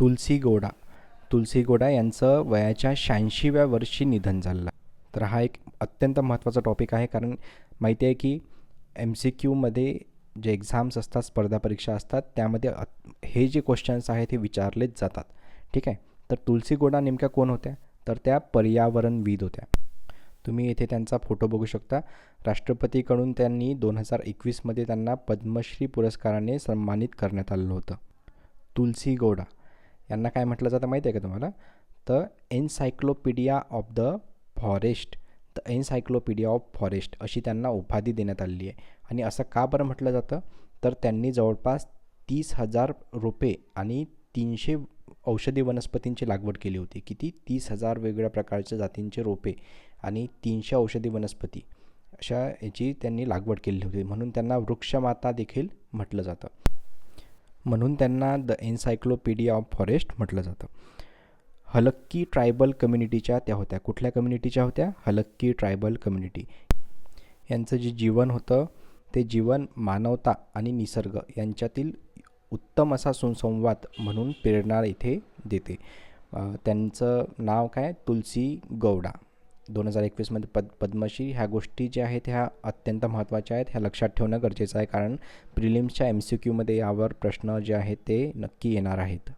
तुलसी गोडा. तुलसी गोडा यांचं वयाच्या शहाऐंशीव्या वर्षी निधन झालं. तर हा एक अत्यंत महत्त्वाचा टॉपिक आहे कारण माहिती आहे की एम सी क्यूमध्ये जे एक्झाम्स असतात स्पर्धा परीक्षा असतात त्यामध्ये हे जे क्वेश्चन्स आहेत हे विचारलेच जातात. ठीक आहे? तर तुलसी गोडा नेमक्या कोण होत्या? तर त्या पर्यावरणविद होत्या. तुम्ही येथे त्यांचा फोटो बघू शकता. राष्ट्रपतीकडून त्यांनी दोन हजार एकवीसमध्ये त्यांना पद्मश्री पुरस्काराने सन्मानित करण्यात आलं होतं. तुलसी गोडा. यांना काय म्हटलं जातं माहिती आहे का तुम्हाला? तर encyclopedia of the forest the encyclopedia of forest अशी त्यांना उपाधी देण्यात आलेली आहे. आणि असं का बरं म्हटलं जातं? तर त्यांनी जवळपास तीस हजार रोपे आणि तीनशे औषधी वनस्पतींची लागवड केली होती. किती? तीस हजार वेगवेगळ्या प्रकारच्या जातींचे रोपे आणि तीनशे औषधी वनस्पती अशा याची त्यांनी लागवड केली होती. म्हणून त्यांना वृक्षमाता देखील म्हटलं जातं. म्हणून त्यांना द एन्सायक्लोपीडिया ऑफ फॉरेस्ट म्हटलं जातं. हलक्की ट्रायबल कम्युनिटीच्या त्या होत्या. कुठल्या कम्युनिटीच्या होत्या? हलक्की ट्रायबल कम्युनिटी यांचं जे जीवन होतं ते जीवन मानवता आणि निसर्ग यांच्यातील उत्तम असा सुसंवाद म्हणून प्रेरणा इथे देते. त्यांचं नाव काय? तुलसी गौडा. दोन हजार एकवीसमध्ये पद पद्मश्री ह्या गोष्टी ज्या आहेत ह्या अत्यंत महत्त्वाच्या आहेत. ह्या लक्षात ठेवणं गरजेचं आहे. कारण प्रिलिम्सच्या एम सी क्यूमध्ये यावर प्रश्न जे आहेत ते नक्की येणार आहेत.